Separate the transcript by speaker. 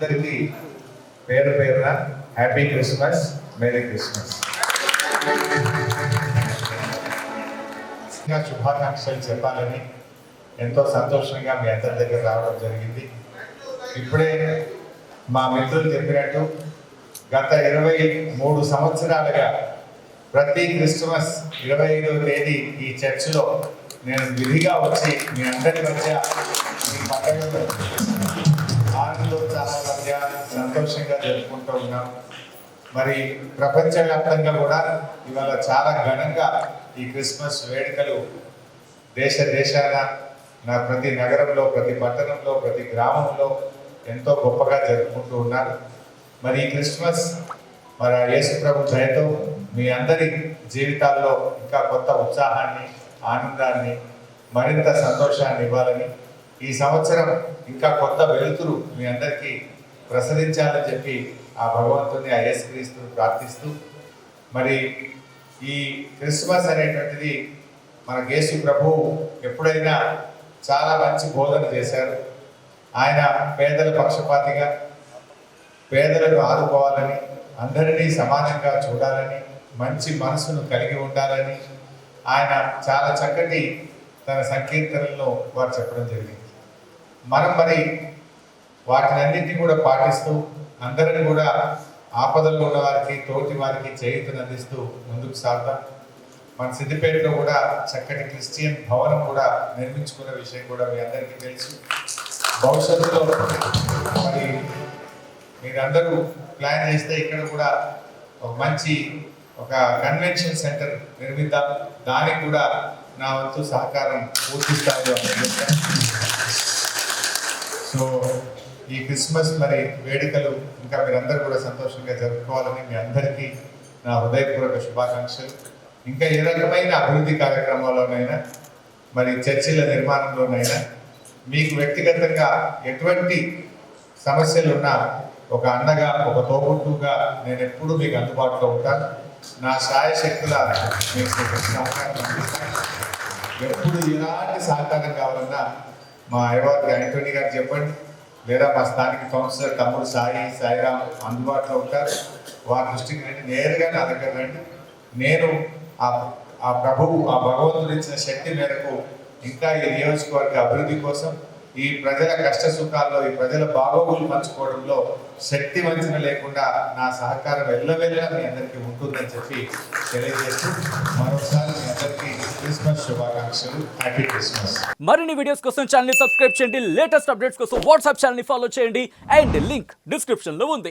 Speaker 1: అందరికీ పేరు పేరున హ్యాపీ క్రిస్మస్ మేరీ క్రిస్మస్. ఇంకా శుభాకాంక్షలు చెప్పాలని ఎంతో సంతోషంగా మీ అందరి దగ్గర రావడం జరిగింది. ఇప్పుడే మా మిత్రులు చెప్పినట్టు గత ఇరవై మూడు సంవత్సరాలుగా ప్రతి క్రిస్మస్ ఇరవై ఐదవ తేదీ ఈ చర్చిలో నేను విధిగా వచ్చి మీ అందరి మధ్య ఆనందోత్సాహాలు సంతోషంగా జరుపుకుంటూ ఉన్నాం. మరి ప్రపంచవ్యాప్తంగా కూడా ఇవాళ చాలా ఘనంగా ఈ క్రిస్మస్ వేడుకలు దేశ దేశాన నా ప్రతి నగరంలో ప్రతి పట్టణంలో ప్రతి గ్రామంలో ఎంతో గొప్పగా జరుపుకుంటూ ఉన్నారు. మరి ఈ క్రిస్మస్ మరి యేసు ప్రభు దయతో మీ అందరి జీవితాల్లో ఇంకా కొత్త ఉత్సాహాన్ని ఆనందాన్ని మరింత సంతోషాన్ని ఇవ్వాలని ఈ సంవత్సరం ఇంకా కొత్త వెలుతురు మీ అందరికీ ప్రసరించాలని చెప్పి ఆ భగవంతుని ఆ యేసుక్రీస్తుని ప్రార్థిస్తూ మరి ఈ క్రిస్మస్ అనేటువంటిది మన యేసు ప్రభువు ఎప్పుడైనా చాలా మంచి బోధన చేశారు. ఆయన పేదల పక్షపాతిగా పేదలకు ఆదుకోవాలని అందరినీ సమానంగా చూడాలని మంచి మనసును కలిగి ఉండాలని ఆయన చాలా చక్కటి తన సంకీర్తనలను వారు చెప్పడం జరిగింది. మనం మరి వాటిని అన్నింటినీ కూడా పాటిస్తూ అందరిని కూడా ఆపదల్లో ఉన్న వారికి తోటి వారికి చేయూతను అందిస్తూ ముందుకు సాగుతాం. మన సిద్దిపేటలో కూడా చక్కటి క్రిస్టియన్ భవనం కూడా నిర్మించుకున్న విషయం కూడా మీ అందరికీ తెలుసు. భవిష్యత్తులో మరి మీరందరూ ప్లాన్ చేస్తే ఇక్కడ కూడా ఒక మంచి ఒక కన్వెన్షన్ సెంటర్ నిర్మిద్దాం. దానికి కూడా నా వంతు సహకారం పూర్తి స్థాయిలో సో ఈ క్రిస్మస్ మరి వేడుకలు ఇంకా మీరందరూ కూడా సంతోషంగా జరుపుకోవాలని మీ అందరికీ నా హృదయపూర్వక శుభాకాంక్షలు. ఇంకా ఏ రకమైన అభివృద్ధి కార్యక్రమాల్లోనైనా మరి చర్చిల నిర్మాణంలోనైనా మీకు వ్యక్తిగతంగా ఎటువంటి సమస్యలు ఉన్నా ఒక అన్నగా ఒక తోబుట్టుగా నేను ఎప్పుడూ మీకు అందుబాటులో ఉంటాను. నా సాయశక్తుల మీకు సహకారం ఎప్పుడు ఎలాంటి సహకారం కావాలన్నా మా అయ్యవారికి యాంటోనీ గారు చెప్పండి. లేదా మా స్థానిక కౌన్సిలర్ తమ్ముడు సాయి సాయిరామ్ అందుబాటులో ఉంటారు. వారి దృష్టికి రండి నేరుగా నా దగ్గర రండి. నేను ఆ ఆ ప్రభువు ఆ భగవంతుడు ఇచ్చిన శక్తి మేరకు ఇంకా ఈ నియోజకవర్గ అభివృద్ధి కోసం ఈ ప్రజల కష్ట సుఖాల్లో ఈ ప్రజల బాగోగులు పంచుకోవడంలో శక్తి వంచన లేకుండా నా సహకారం వెళ్ళవెళ్ళ మీ అందరికీ ఉంటుందని చెప్పి తెలియజేస్తూ మరోసారి మీ అందరికీ క్రిస్మస్ శుభాకాంక్షలు. హ్యాపీ క్రిస్మస్
Speaker 2: మరిన్ని వీడియోస్ కోసం ఛానల్ సబ్స్క్రైబ్ చేయండి. లేటెస్ట్ అప్డేట్స్ కోసం వాట్సాప్ ఛానల్ ఫాలో చేయండి. అండ్ లింక్ డిస్క్రిప్షన్లో ఉంది.